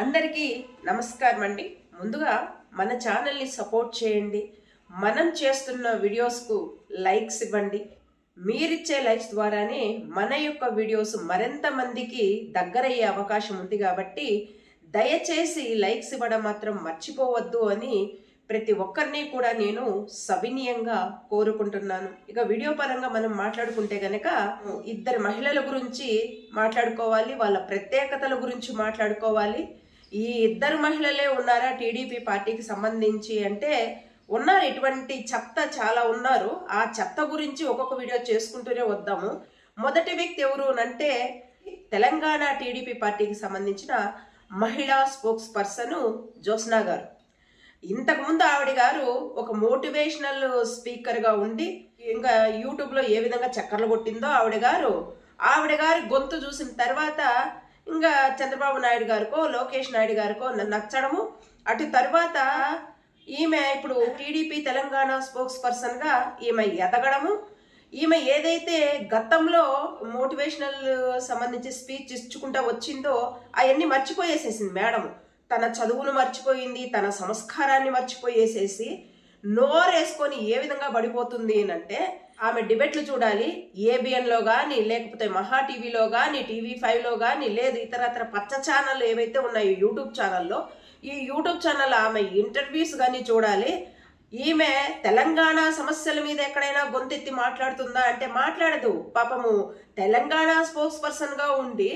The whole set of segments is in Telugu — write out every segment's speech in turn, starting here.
అందరికీ నమస్కారం అండి. ముందుగా మన ఛానల్ని సపోర్ట్ చేయండి. మనం చేస్తున్న వీడియోస్కు లైక్స్ ఇవ్వండి. మీరిచ్చే లైక్స్ ద్వారానే మన యొక్క వీడియోస్ మరింత మందికి దగ్గరయ్యే అవకాశం ఉంది కాబట్టి దయచేసి లైక్స్ ఇవ్వడం మాత్రం మర్చిపోవద్దు అని ప్రతి ఒక్కరిని కూడా నేను సవినీయంగా కోరుకుంటున్నాను. ఇక వీడియో పరంగా మనం మాట్లాడుకుంటే గనక ఇద్దరు మహిళల గురించి మాట్లాడుకోవాలి వాళ్ళ ప్రత్యేకతల గురించి మాట్లాడుకోవాలి. ఈ ఇద్దరు మహిళలే ఉన్నారా టీడీపీ పార్టీకి సంబంధించి అంటే ఉన్నారు ఇటువంటి చెత్త చాలా ఉన్నారు. ఆ చెత్త గురించి ఒక్కొక్క వీడియో చేసుకుంటూనే వద్దాము. మొదటి వ్యక్తి ఎవరు అంటే తెలంగాణ టీడీపీ పార్టీకి సంబంధించిన మహిళా స్పోక్స్ పర్సన్ జ్యోత్స్నా గారు. ఇంతకుముందు ఆవిడ గారు ఒక మోటివేషనల్ స్పీకర్గా ఉండి ఇంకా యూట్యూబ్లో ఏ విధంగా చక్కర్లు కొట్టిందో ఆవిడ గారు ఆవిడ గారి గొంతు చూసిన తర్వాత ఇంకా చంద్రబాబు నాయుడు గారికో లోకేష్ నాయుడు గారికో నచ్చడము. అటు తర్వాత ఈమె ఇప్పుడు టీడీపీ తెలంగాణ స్పోక్స్ పర్సన్గా ఈమె ఎదగడము. ఈమె ఏదైతే గతంలో మోటివేషనల్ సంబంధించి స్పీచ్ ఇచ్చుకుంటా వచ్చిందో అవన్నీ మర్చిపోయేసేసింది మేడం తన చదువును మర్చిపోయింది తన సంస్కారాన్ని మర్చిపోయేసేసి నోరేసుకొని ఏ విధంగా పడిపోతుంది అంటే ఆమె డిబేట్లు చూడాలి. ఏబిఎన్లో కానీ లేకపోతే మహా టీవీలో కానీ టీవీ ఫైవ్లో కానీ లేదు ఇతరత్ర పచ్చ ఛానల్ ఏవైతే ఉన్నాయో యూట్యూబ్ ఛానల్లో ఈ యూట్యూబ్ ఛానల్ ఆమె ఇంటర్వ్యూస్ కానీ చూడాలి. ఈమె తెలంగాణ సమస్యల మీద ఎక్కడైనా గొంతెత్తి మాట్లాడుతుందా అంటే మాట్లాడదు. పాపము తెలంగాణ స్పోక్స్ పర్సన్గా ఉండి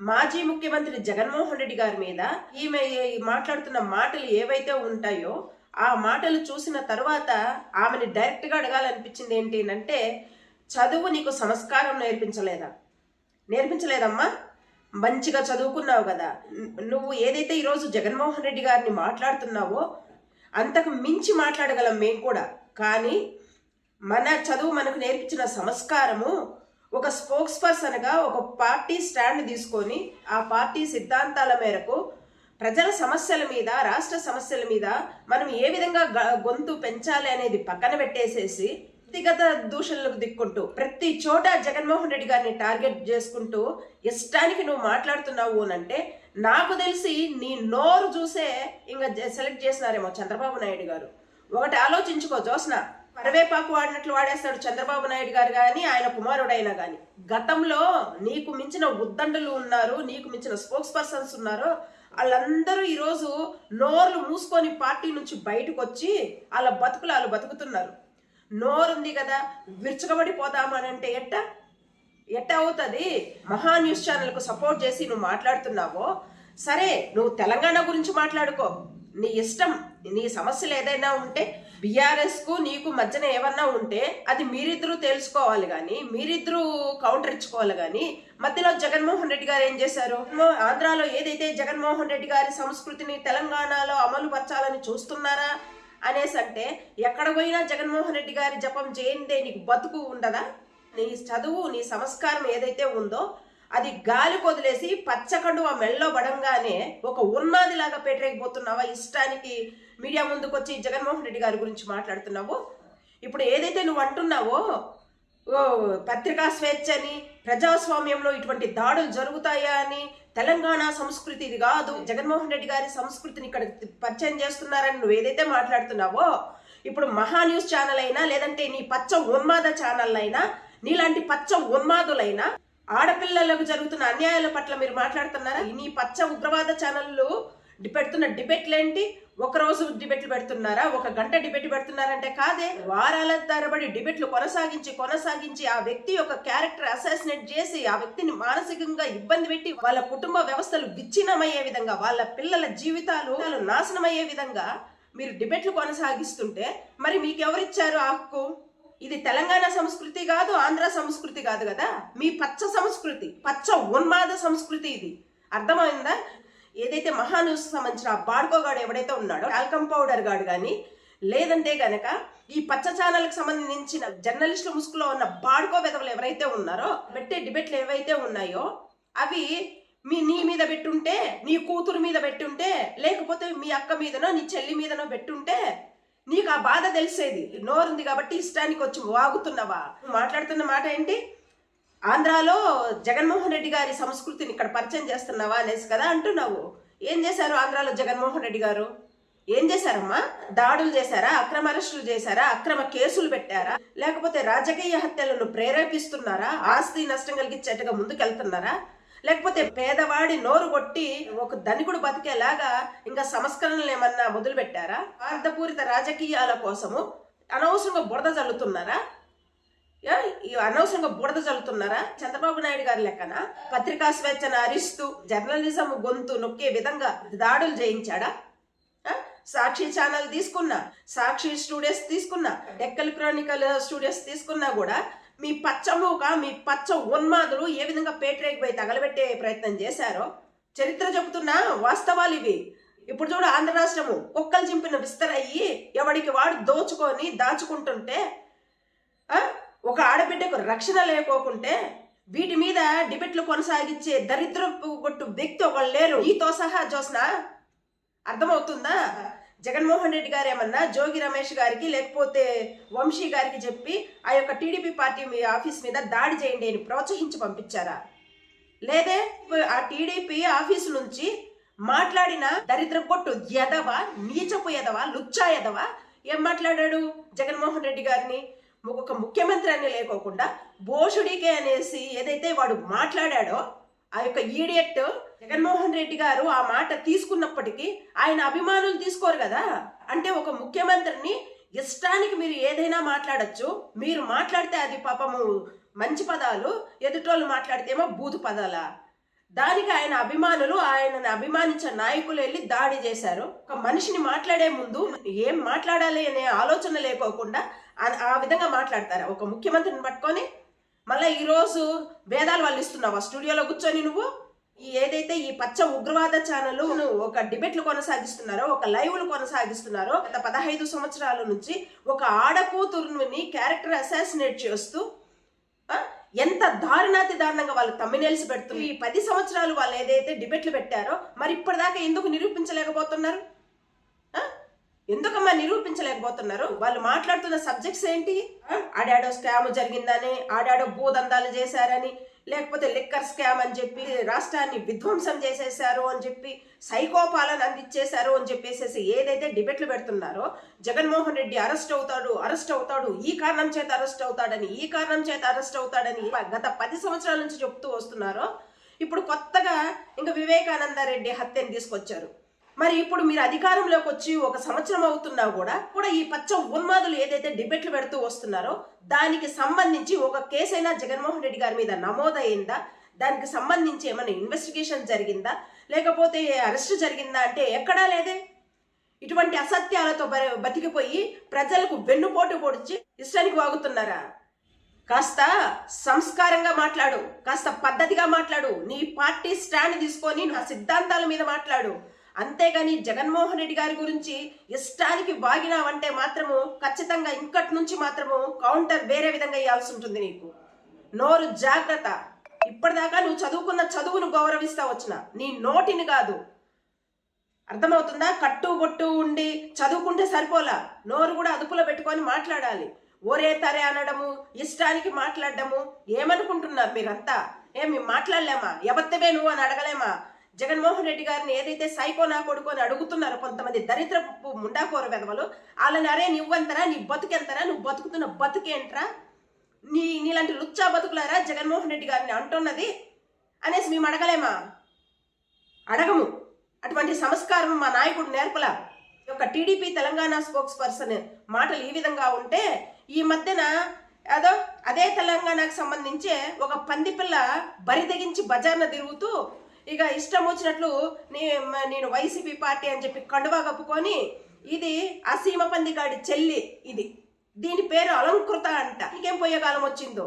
మాజీ ముఖ్యమంత్రి జగన్మోహన్ రెడ్డి గారి మీద ఈమె మాట్లాడుతున్న మాటలు ఏవైతే ఉంటాయో ఆ మాటలు చూసిన తర్వాత ఆమెని డైరెక్ట్గా అడగాలనిపించింది ఏంటి అంటే చదువు నీకు సంస్కారం నేర్పించలేదా? నేర్పించలేదమ్మా. మంచిగా చదువుకున్నావు కదా. నువ్వు ఏదైతే ఈరోజు జగన్మోహన్ రెడ్డి గారిని మాట్లాడుతున్నావో అంతకు మించి మాట్లాడగలం మేము కూడా. కానీ మన చదువు మనకు నేర్పించిన సంస్కారము ఒక స్పోక్స్ పర్సన్గా ఒక పార్టీ స్టాండ్ తీసుకొని ఆ పార్టీ సిద్ధాంతాల మేరకు ప్రజల సమస్యల మీద రాష్ట్ర సమస్యల మీద మనం ఏ విధంగా గ- గొంతు పెంచాలి అనేది పక్కన పెట్టేసేసి వ్యక్తిగత దూషణలకు దిక్కుంటూ ప్రతి చోట జగన్మోహన్ రెడ్డి గారిని టార్గెట్ చేసుకుంటూ ఇష్టానికి నువ్వు మాట్లాడుతున్నావు అని అంటే నాకు తెలిసి నీ నోరు చూసే ఇంకా సెలెక్ట్ చేసినారేమో చంద్రబాబు నాయుడు గారు. ఒకటి ఆలోచించుకో జోస్న. పరవేపాకు వాడినట్లు వాడేస్తాడు చంద్రబాబు నాయుడు గారు కానీ ఆయన కుమారుడైనా కానీ గతంలో నీకు మించిన ఉద్దండలు ఉన్నారు నీకు మించిన స్పోక్స్ పర్సన్స్ ఉన్నారు వాళ్ళందరూ ఈరోజు నోర్లు మూసుకొని పార్టీ నుంచి బయటకు వచ్చి వాళ్ళ బతుకులు వాళ్ళు బతుకుతున్నారు. నోరుంది కదా విరుచుకబడిపోదాము అని అంటే ఎట్ట? ఎట్ట అవుతుంది? మహా న్యూస్ ఛానల్కు సపోర్ట్ చేసి నువ్వు మాట్లాడుతున్నావో? సరే నువ్వు తెలంగాణ గురించి మాట్లాడుకో. నీ ఇష్టం నీ సమస్యలు ఏదైనా ఉంటే బీఆర్ఎస్కు నీకు మధ్యన ఏమన్నా ఉంటే అది మీరిద్దరూ తెలుసుకోవాలి కానీ మీరిద్దరూ కౌంటర్ ఇచ్చుకోవాలి కానీ మధ్యలో జగన్మోహన్ రెడ్డి గారు ఏం చేశారు? ఆంధ్రాలో ఏదైతే జగన్మోహన్ రెడ్డి గారి సంస్కృతిని తెలంగాణలో అమలు పరచాలని చూస్తున్నారా అనేసి అంటే ఎక్కడ పోయినా జగన్మోహన్ రెడ్డి గారి జపం చేయందే నీకు బతుకు ఉండదా? నీ చదువు నీ సంస్కారం ఏదైతే ఉందో అది గాలి కొదిలేసి పచ్చకండు ఆ మెళ్ళో పడంగానే ఒక ఉన్మాదిలాగా పెట్టరేకపోతున్నావా ఇష్టానికి మీడియా ముందుకు వచ్చి జగన్మోహన్ రెడ్డి గారి గురించి మాట్లాడుతున్నావో? ఇప్పుడు ఏదైతే నువ్వు అంటున్నావో ఓ పత్రికా స్వేచ్ఛ అని ప్రజాస్వామ్యంలో ఇటువంటి దాడులు జరుగుతాయా అని తెలంగాణ సంస్కృతి ఇది కాదు జగన్మోహన్ రెడ్డి గారి సంస్కృతిని ఇక్కడ పరిచయం చేస్తున్నారని నువ్వు ఏదైతే మాట్లాడుతున్నావో ఇప్పుడు మహా న్యూస్ ఛానల్ అయినా లేదంటే నీ పచ్చ ఉన్మాద ఛానల్ అయినా నీలాంటి పచ్చ ఉన్మాదులైనా ఆడపిల్లలకు జరుగుతున్న అన్యాయాల పట్ల మీరు మాట్లాడుతున్నారా? నీ పచ్చ ఉగ్రవాద ఛానళ్ళు పెడుతున్న డిబేట్లు ఏంటి ఒక రోజు డిబెట్లు పెడుతున్నారా? ఒక గంట డిబెట్ పెడుతున్నారంటే కాదే. వారాల తరబడి డిబెట్లు కొనసాగించి కొనసాగించి ఆ వ్యక్తి యొక్క క్యారెక్టర్ అసాసినేట్ చేసి ఆ వ్యక్తిని మానసికంగా ఇబ్బంది పెట్టి వాళ్ళ కుటుంబ వ్యవస్థలు విచ్ఛిన్నమయ్యే విధంగా వాళ్ళ పిల్లల జీవితాలు నాశనమయ్యే విధంగా మీరు డిబెట్లు కొనసాగిస్తుంటే మరి మీకెవరిచ్చారు ఆ హక్కు? ఇది తెలంగాణ సంస్కృతి కాదు ఆంధ్ర సంస్కృతి కాదు కదా. మీ పచ్చ సంస్కృతి పచ్చ ఉన్మాద సంస్కృతి ఇది. అర్థమైందా? ఏదైతే మహాన్యూస్ సంబంధించిన ఆ బాడ్కోగాడు ఎవడైతే ఉన్నాడో టాల్కమ్ పౌడర్ గాడు కానీ లేదంటే గనక ఈ పచ్చ ఛానల్కి సంబంధించిన జర్నలిస్టుల ముసుగులో ఉన్న బాడ్కో విధవలు ఎవరైతే ఉన్నారో పెట్టే డిబేట్లు ఏవైతే ఉన్నాయో అవి మీ నీ మీద పెట్టుంటే నీ కూతురు మీద పెట్టుంటే లేకపోతే మీ అక్క మీదనో నీ చెల్లి మీదనో పెట్టుంటే నీకు ఆ బాధ తెలిసేది. నోరుంది కాబట్టి ఇష్టానికి వచ్చి వాగుతున్నావా? నువ్వు మాట్లాడుతున్న మాట ఏంటి? ఆంధ్రాలో జగన్మోహన్ రెడ్డి గారి సంస్కృతిని ఇక్కడ పరిచయం చేస్తున్నావా అనేసి కదా అంటున్నావు. ఏం చేశారు ఆంధ్రాలో జగన్మోహన్ రెడ్డి గారు? ఏం చేశారమ్మా? దాడులు చేశారా? అక్రమ అరెస్టులు చేశారా? అక్రమ కేసులు పెట్టారా? లేకపోతే రాజకీయ హత్యలను ప్రేరేపిస్తున్నారా? ఆస్తి నష్టం కలిగించేట్టుగా ముందుకెళ్తున్నారా? లేకపోతే పేదవాడి నోరు కొట్టి ఒక ధనికుడు బతికేలాగా ఇంకా సంస్కరణలు ఏమన్నా మొదలు పెట్టారా స్వార్థపూరిత రాజకీయాల కోసము అనవసరంగా బురద చల్లుతున్నారా అనవసరంగా బుడద చల్లుతున్నారా? చంద్రబాబు నాయుడు గారి లెక్కన? పత్రికా స్వేచ్ఛను అరిస్తూ జర్నలిజం గొంతు నొక్కే విధంగా దాడులు చేయించాడా సాక్షి ఛానల్ తీసుకున్నా సాక్షి స్టూడియోస్ తీసుకున్నా డెక్కల్ క్రానికల్ స్టూడియోస్ తీసుకున్నా కూడా మీ పచ్చ మూక మీ పచ్చ ఉన్మాదులు ఏ విధంగా పేటరేకి పోయి తగలబెట్టే ప్రయత్నం చేశారో? చరిత్ర చెబుతున్నా వాస్తవాలు ఇవి. ఇప్పుడు చూడు ఆంధ్ర రాష్ట్రము కుక్కలు చింపిన విస్తరయ్యి ఎవడికి వాడు దోచుకొని దాచుకుంటుంటే ఒక ఆడబిడ్డకు రక్షణ లేకోకుంటే వీటి మీద డిబెట్లు కొనసాగించే దరిద్రపు కొట్టు వ్యక్తి ఒకళ్ళు లేరు. ఈతో సహా జోస్నా అర్థమవుతుందా? జగన్మోహన్ రెడ్డి గారు ఏమన్నా జోగి రమేష్ గారికి లేకపోతే వంశీ గారికి చెప్పి ఆ యొక్క టీడీపీ పార్టీ మీ ఆఫీస్ మీద దాడి చేయండి అని ప్రోత్సహించి పంపించారా? లేదే ఆ టీడీపీ ఆఫీస్ నుంచి మాట్లాడిన దరిద్ర కొట్టు ఎదవ నీచపు ఎదవ లుచ్చా ఎదవ? ఏం మాట్లాడాడు జగన్మోహన్ రెడ్డి గారిని? ఒక ముఖ్యమంత్రి అని లేకోకుండా భోషుడికే అనేసి ఏదైతే వాడు మాట్లాడాడో ఆ యొక్క ఈడియట్ జగన్మోహన్ రెడ్డి గారు ఆ మాట తీసుకున్నప్పటికీ ఆయన అభిమానులు తీసుకోరు కదా. అంటే ఒక ముఖ్యమంత్రిని ఇష్టానికి మీరు ఏదైనా మాట్లాడొచ్చు మీరు మాట్లాడితే అది పాపము మంచి పదాలు ఎదుటోళ్ళు మాట్లాడితేమో బూదు పదాలా? దానికి ఆయన అభిమానులు ఆయనను అభిమానించే నాయకులు వెళ్ళి దాడి చేశారు. ఒక మనిషిని మాట్లాడే ముందు ఏం మాట్లాడాలి అనే ఆలోచన లేకోకుండా ఆ- ఆ విధంగా మాట్లాడతారు. ఒక ముఖ్యమంత్రిని పట్టుకొని మళ్ళీ ఈరోజు వేదాలు వాళ్ళు ఇస్తున్నావా? స్టూడియోలో కూర్చొని నువ్వు? ఈ ఏదైతే ఈ పచ్చ ఉగ్రవాద ఛానల్ ఒక డిబేట్లు కొనసాగిస్తున్నారో ఒక లైవ్లు కొనసాగిస్తున్నారో గత పదహైదు సంవత్సరాల నుంచి ఒక ఆడకూతురుని క్యారెక్టర్ అసాసినేట్ చేస్తూ ఎంత దారుణాతి దారుణంగా వాళ్ళు తమ్మినేల్సి పెడుతున్నారు ఈ పది సంవత్సరాలు వాళ్ళు ఏదైతే డిబేట్లు పెట్టారో మరి ఇప్పటిదాకా ఎందుకు నిరూపించలేకపోతున్నారు? ఎందుకమ్మా నిరూపించలేకపోతున్నారు? వాళ్ళు మాట్లాడుతున్న సబ్జెక్ట్స్ ఏంటి? ఆడాడో స్కామ్ జరిగిందని ఆడాడో భూదందాలు చేశారని లేకపోతే లిక్కర్ స్కామ్ అని చెప్పి రాష్ట్రాన్ని విధ్వంసం చేసేశారు అని చెప్పి సైకోపాలను అందించేశారు అని చెప్పేసి ఏదైతే డిబేట్లు పెడుతున్నారో జగన్మోహన్ రెడ్డి అరెస్ట్ అవుతాడు అరెస్ట్ అవుతాడు ఈ కారణం చేత అరెస్ట్ అవుతాడని ఈ కారణం చేత అరెస్ట్ అవుతాడని గత పది సంవత్సరాల నుంచి చెప్తూ వస్తున్నారో ఇప్పుడు కొత్తగా ఇంకా వివేకానంద రెడ్డి హత్యను తీసుకొచ్చారు. మరి ఇప్పుడు మీరు అధికారంలోకి వచ్చి ఒక సంవత్సరం అవుతున్నా కూడా కూడా ఈ పచ్చ ఉన్మాదులు ఏదైతే డిబేట్లు పెడుతూ వస్తున్నారో దానికి సంబంధించి ఒక కేసైనా జగన్మోహన్ రెడ్డి గారి మీద నమోదైందా? దానికి సంబంధించి ఏమైనా ఇన్వెస్టిగేషన్ జరిగిందా? లేకపోతే అరెస్ట్ జరిగిందా అంటే ఎక్కడా లేదే. ఇటువంటి అసత్యాలతో బతికిపోయి ప్రజలకు వెన్నుపోటు పొడిచి ఇష్టానికి వాగుతున్నారా? కాస్త సంస్కారంగా మాట్లాడు కాస్త పద్ధతిగా మాట్లాడు నీ పార్టీ స్టాండ్ తీసుకొని నా సిద్ధాంతాల మీద మాట్లాడు. అంతేగాని జగన్మోహన్ రెడ్డి గారి గురించి ఇష్టానికి వాగినావంటే మాత్రము ఖచ్చితంగా ఇంకటి నుంచి మాత్రము కౌంటర్ వేరే విధంగా ఇవ్వాల్సి ఉంటుంది నీకు. నోరు జాగ్రత్త. ఇప్పటిదాకా నువ్వు చదువుకున్న చదువును గౌరవిస్తా వచ్చిన. నీ నోటిని కాదు. అర్థమవుతుందా? కట్టు బొట్టు ఉండి చదువుకుంటే సరిపోలా. నోరు కూడా అదుపులో పెట్టుకొని మాట్లాడాలి. ఓరే తరే అనడము ఇష్టానికి మాట్లాడడము ఏమనుకుంటున్నారు మీరంతా? ఏమి మాట్లాడలేమా? ఎవత్తవే నువ్వు అని అడగలేమా? జగన్మోహన్ రెడ్డి గారిని ఏదైతే సైకో నా కొడుకు అని అడుగుతున్నారో కొంతమంది దరిద్రపు ముండాకోర వెధవలు వాళ్ళని అరే నువ్వెంతరా నీ బతుకెంతరా నువ్వు బతుకుతున్న బతుకేంట్రా? నీ నీలాంటి లుచ్చా బతుకులారా జగన్మోహన్ రెడ్డి గారిని అంటున్నది అనేసి మేము అడగలేమా? అడగము. అటువంటి సంస్కారం మా నాయకుడు నేర్పల. ఈ యొక్క టీడీపీ తెలంగాణ స్పోక్స్ పర్సన్ మాటలు ఈ విధంగా ఉంటే ఈ మధ్యన అదో అదే తెలంగాణకు సంబంధించే ఒక పంది పిల్ల బరి తెగించి బజార్న తిరుగుతూ ఇక ఇష్టం వచ్చినట్లు నీ నేను వైసీపీ పార్టీ అని చెప్పి కండువా కప్పుకొని ఇది అసీమ పందిగాడి చెల్లి ఇది. దీని పేరు అలంకృత అంట. ఇంకేం పోయే కాలం వచ్చిందో?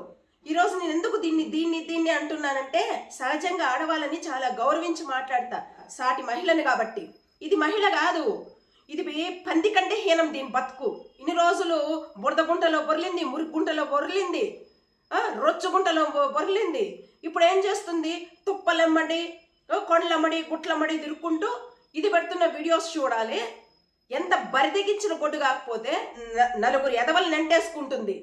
ఈరోజు నేను ఎందుకు దీన్ని దీన్ని దీన్ని అంటున్నానంటే సహజంగా ఆడవాళ్ళని చాలా గౌరవించి మాట్లాడతా సాటి మహిళని కాబట్టి. ఇది మహిళ కాదు. ఇది పంది కంటే హీనం దీని బతుకు. ఇన్ని రోజులు బురద గుంటలో బొరిలింది మురికి గుంటలో బొర్లింది. రొచ్చు గుంటలో బొరిలింది. ఇప్పుడు ఏం చేస్తుంది? తుప్పలెమ్మడి కొండలమ్మడి గుట్లమ్మడి తిరుక్కుంటూ ఇది పెడుతున్న వీడియోస్ చూడాలి. ఎంత బరిదెగించిన గొడ్డు కాకపోతే నలుగురు ఎదవలు నెంటేసుకుంటుంది.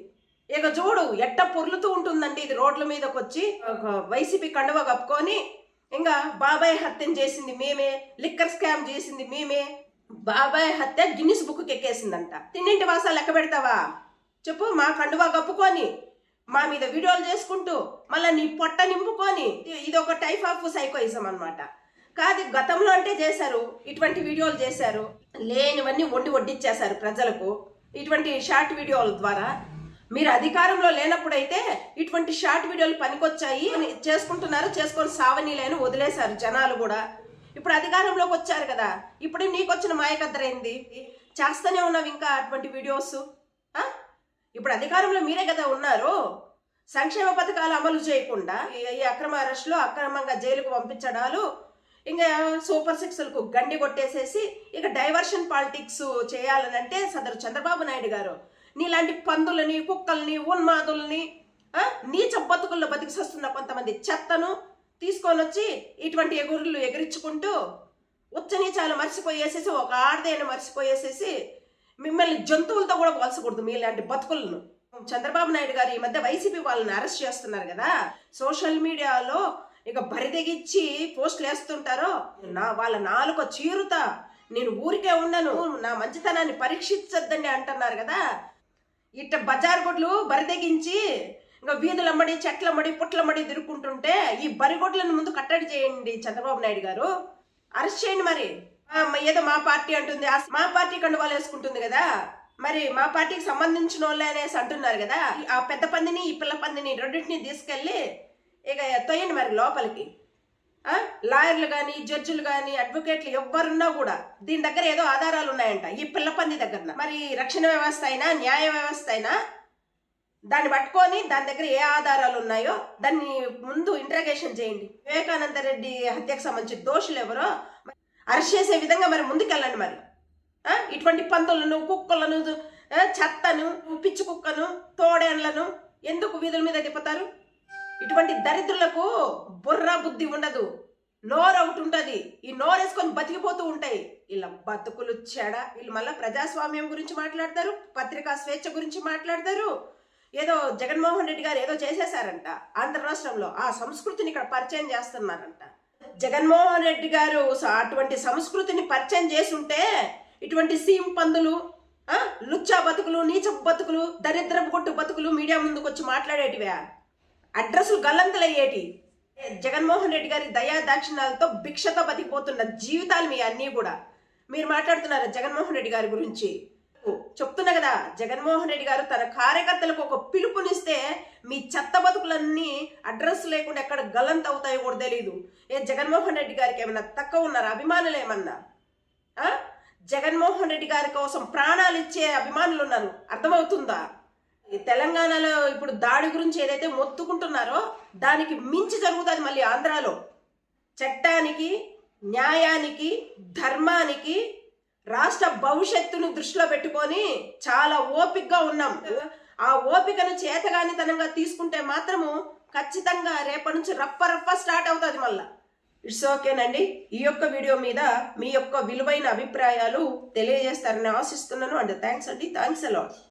ఇక చూడు ఎట్ట పొర్లుతూ ఉంటుందండి ఇది రోడ్ల మీదకి వచ్చి ఒక వైసీపీ కండువ కప్పుకొని ఇంకా బాబాయ్ హత్యను చేసింది మేమే లిక్కర్ స్కామ్ చేసింది మేమే. బాబాయ్ హత్య గిన్నిస్ బుక్ ఎక్కేసిందంట తిన్నింటి వాసాలు లెక్క పెడతావా? చెప్పు మా కండువా కప్పుకొని. మా మీద వీడియోలు చేసుకుంటూ మళ్ళీ నీ పొట్ట నింపుకొని ఇది ఒక టైప్ ఆఫ్ సైకోయిజం అన్నమాట. కాదు గతంలో అంటే చేశారు ఇటువంటి వీడియోలు చేశారు లేనివన్నీ వండి వడ్డిచ్చేశారు ప్రజలకు. ఇటువంటి షార్ట్ వీడియోల ద్వారా మీరు అధికారంలో లేనప్పుడైతే ఇటువంటి షార్ట్ వీడియోలు పనికొచ్చాయి అని చేసుకుంటున్నారు చేసుకొని సావనీలేని వదిలేశారు జనాలు కూడా. ఇప్పుడు అధికారంలోకి వచ్చారు కదా ఇప్పుడు నీకు వచ్చిన మాయకద్దరైంది చేస్తూనే ఉన్నావు ఇంకా అటువంటి వీడియోస్? ఆ? ఇప్పుడు అధికారంలో మీరే కదా ఉన్నారు? సంక్షేమ పథకాలు అమలు చేయకుండా ఈ- అక్రమ అరెస్టులు అక్రమంగా జైలుకు పంపించడాలు ఇంకా సూపర్ సిక్స్లకు గండి కొట్టేసేసి ఇక డైవర్షన్ పాలిటిక్స్ చేయాలనంటే సదరు చంద్రబాబు నాయుడు గారు నీలాంటి పందులని కుక్కల్ని ఉన్మాదుల్ని నీచ బతుకుల్లో బతికి వస్తున్న కొంతమంది చెత్తను తీసుకొని వచ్చి ఇటువంటి ఎగురులు ఎగిరించుకుంటూ ఉచ్చనీచాలు మర్చిపోయేసేసి ఒక ఆడదేని మర్చిపోయేసేసి మిమ్మల్ని జంతువులతో కూడా పోల్చకూడదు మీలాంటి బతుకులను. చంద్రబాబు నాయుడు గారు ఈ మధ్య వైసీపీ వాళ్ళని అరెస్ట్ చేస్తున్నారు కదా. సోషల్ మీడియాలో ఇక బరిదెగిచ్చి పోస్టులు వేస్తుంటారో నా వాళ్ళ నాలుక చీరుత నేను ఊరికే ఉండను నా మంచితనాన్ని పరీక్షించద్దండి అంటున్నారు కదా. ఇట్ట బజార్ గుడ్లు బరిదెగించి ఇంకా వీధులమ్మడి చెట్లమ్మడి పుట్లమ్మడి తిరుక్కుంటుంటే ఈ బరిగొడ్లను ముందు కట్టడి చేయండి చంద్రబాబు నాయుడు గారు. అరెస్ట్ చేయండి మరి. ఏదో మా పార్టీ అంటుంది. మా పార్టీ కండువాలు వేసుకుంటుంది కదా. మరి మా పార్టీకి సంబంధించిన వాళ్ళే అనేసి అంటున్నారు కదా. ఆ పెద్ద పందిని ఈ పిల్ల పందిని రెండింటిని తీసుకెళ్ళి ఇక తొయ్యండి మరి లోపలికి. లాయర్లు కానీ జడ్జిలు కానీ అడ్వకేట్లు ఎవ్వరున్నా కూడా దీని దగ్గర ఏదో ఆధారాలు ఉన్నాయంట. ఈ పిల్ల పంది దగ్గర మరి రక్షణ వ్యవస్థ అయినా న్యాయ వ్యవస్థ అయినా దాన్ని పట్టుకొని దాని దగ్గర ఏ ఆధారాలు ఉన్నాయో దాన్ని ముందు ఇంట్రగేషన్ చేయండి. వివేకానంద రెడ్డి హత్యకు సంబంధించి దోషులు ఎవరో అరిచేసే విధంగా మరి ముందుకెళ్ళండి మరి. ఇటువంటి పందులను కుక్కలను చెత్తను పిచ్చి కుక్కను తోడేళ్ళను ఎందుకు వీధుల మీద తిప్పుతారు? ఇటువంటి దరిద్రులకు బుర్ర బుద్ధి ఉండదు. నోరు ఒకటి ఉంటుంది. ఈ నోరు వేసుకొని బతికిపోతూ ఉంటాయి. ఇలా బతుకులు చెడ. వీళ్ళు మళ్ళీ ప్రజాస్వామ్యం గురించి మాట్లాడతారు పత్రికా స్వేచ్ఛ గురించి మాట్లాడతారు. ఏదో జగన్మోహన్ రెడ్డి గారు ఏదో చేసేసారంట ఆంధ్ర రాష్ట్రంలో. ఆ సంస్కృతిని ఇక్కడ పరిచయం చేస్తున్నారంట. జగన్మోహన్ రెడ్డి గారు అటువంటి సంస్కృతిని పరిచయం చేసుంటే ఇటువంటి సీమ్ పందులు లుచ్చా బతుకులు నీచ బతుకులు దరిద్రపు కొట్టు బతుకులు మీడియా ముందుకు వచ్చి మాట్లాడేటివే? అడ్రస్లు గల్లంతలయ్యేటి. జగన్మోహన్ రెడ్డి గారి దయా దాక్షిణాలతో భిక్షతో బతికిపోతున్న జీవితాలు మీ అన్నీ కూడా. మీరు మాట్లాడుతున్నారు జగన్మోహన్ రెడ్డి గారి గురించి? చెప్తున్నా కదా జగన్మోహన్ రెడ్డి గారు తన కార్యకర్తలకు ఒక పిలుపునిస్తే మీ చెత్త బతుకులన్నీ అడ్రస్ లేకుండా ఎక్కడ గల్లంత అవుతాయో కూడా తెలియదు ఏ జగన్మోహన్ రెడ్డి గారికి ఏమైనా తక్కువ ఉన్నారా? అభిమానులు ఏమన్నా? జగన్మోహన్ రెడ్డి గారి కోసం ప్రాణాలు ఇచ్చే అభిమానులు ఉన్నారు. అర్థమవుతుందా? తెలంగాణలో ఇప్పుడు దాడి గురించి ఏదైతే మొత్తుకుంటున్నారో దానికి మించి జరుగుతుంది మళ్ళీ ఆంధ్రాలో. చట్టానికి న్యాయానికి ధర్మానికి రాష్ట్ర భవిష్యత్తును దృష్టిలో పెట్టుకొని చాలా ఓపికగా ఉన్నాం. ఆ ఓపికను చేతగానితనంగా తీసుకుంటే మాత్రము ఖచ్చితంగా రేపటి నుంచి రప్ప రప్ప స్టార్ట్ అవుతుంది మళ్ళా. ఇట్స్ ఓకేనండి. ఈ యొక్క వీడియో మీద మీ యొక్క విలువైన అభిప్రాయాలు తెలియజేస్తారని ఆశిస్తున్నాను అండ్ థ్యాంక్స్ అండి. Thanks a lot